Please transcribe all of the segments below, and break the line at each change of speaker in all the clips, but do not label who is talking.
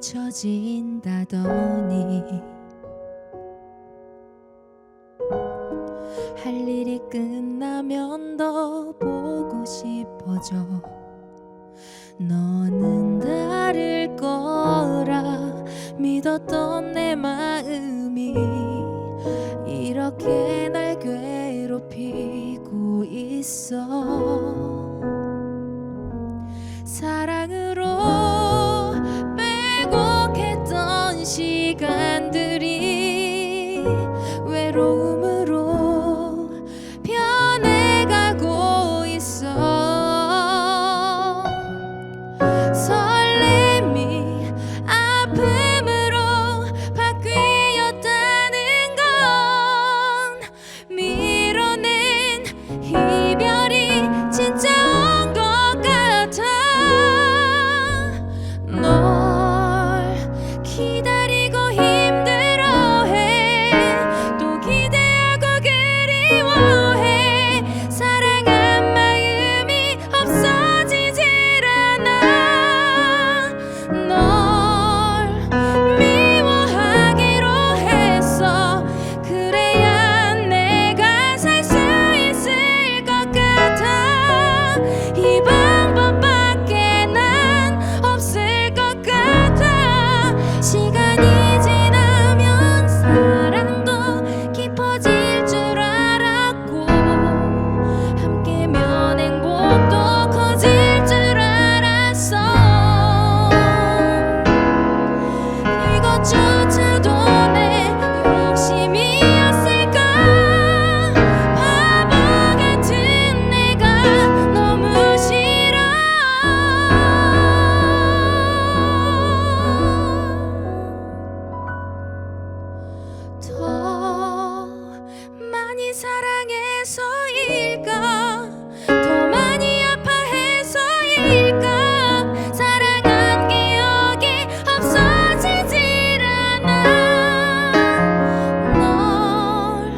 잊혀진다더니 할 일이 끝나면 더 보고 싶어져. 너는 다를 거라 믿었던 내 마음이 이렇게 날 괴롭히고 있어 기 사랑해서일까? 더 많이 아파해서일까? 사랑한 기억이 없어지질 않아. 널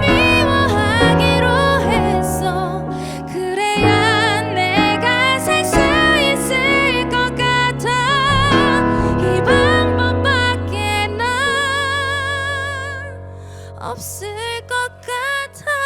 미워하기로 했어. 그래야 내가 살 수 있을 것 같아. 이 방법밖에 난 없을 것 같아 time.